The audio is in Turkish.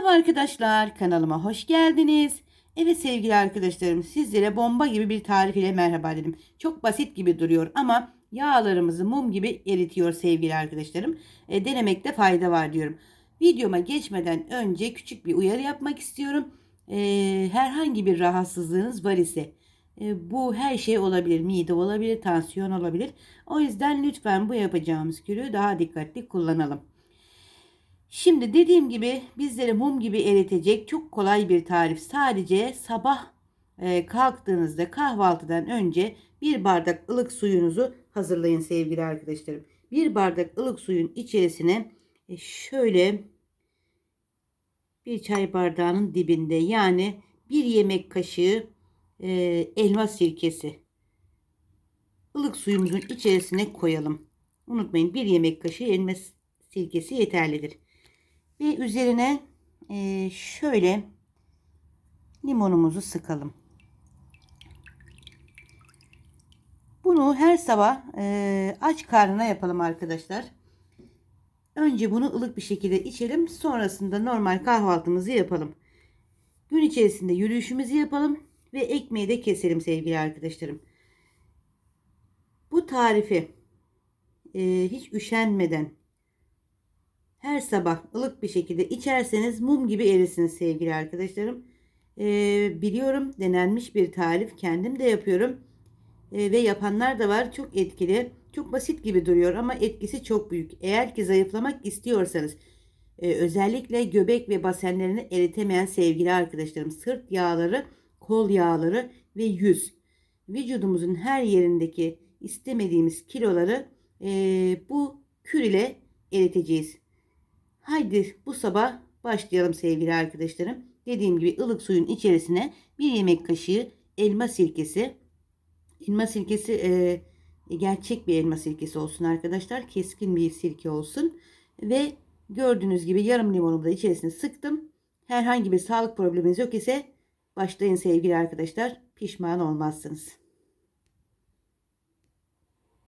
Merhaba arkadaşlar, kanalıma hoş geldiniz. Evet sevgili arkadaşlarım, sizlere bomba gibi bir tarif ile merhaba dedim. Çok basit gibi duruyor ama yağlarımızı mum gibi eritiyor sevgili arkadaşlarım. E, denemekte fayda var diyorum. Videoma geçmeden önce küçük bir uyarı yapmak istiyorum. E, herhangi bir rahatsızlığınız var ise e, bu her şey olabilir. Mide olabilir, tansiyon olabilir. O yüzden lütfen bu yapacağımız kürü daha dikkatli kullanalım. Şimdi dediğim gibi bizleri mum gibi eritecek çok kolay bir tarif. Sadece sabah e, kalktığınızda kahvaltıdan önce bir bardak ılık suyunuzu hazırlayın sevgili arkadaşlarım. Bir bardak ılık suyun içerisine e, şöyle bir çay bardağının dibinde yani bir yemek kaşığı e, elma sirkesi ılık suyumuzun içerisine koyalım. Unutmayın bir yemek kaşığı elma sirkesi yeterlidir. Ve üzerine e, şöyle limonumuzu sıkalım. Bunu her sabah e, aç karnına yapalım arkadaşlar. Önce bunu ılık bir şekilde içelim. Sonrasında normal kahvaltımızı yapalım. Gün içerisinde yürüyüşümüzü yapalım. Ve ekmeği de keselim sevgili arkadaşlarım. Bu tarifi e, hiç üşenmeden her sabah ılık bir şekilde içerseniz mum gibi erisiniz sevgili arkadaşlarım. Ee, biliyorum denenmiş bir tarif kendim de yapıyorum ee, ve yapanlar da var çok etkili çok basit gibi duruyor ama etkisi çok büyük eğer ki zayıflamak istiyorsanız e, özellikle göbek ve basenlerini eritemeyen sevgili arkadaşlarım sırt yağları kol yağları ve yüz vücudumuzun her yerindeki istemediğimiz kiloları e, bu kür ile eriteceğiz. Haydi bu sabah başlayalım sevgili arkadaşlarım. Dediğim gibi ılık suyun içerisine bir yemek kaşığı elma sirkesi. Elma sirkesi e, gerçek bir elma sirkesi olsun arkadaşlar. Keskin bir sirke olsun. Ve gördüğünüz gibi yarım limonumu da içerisine sıktım. Herhangi bir sağlık probleminiz yok ise başlayın sevgili arkadaşlar. Pişman olmazsınız.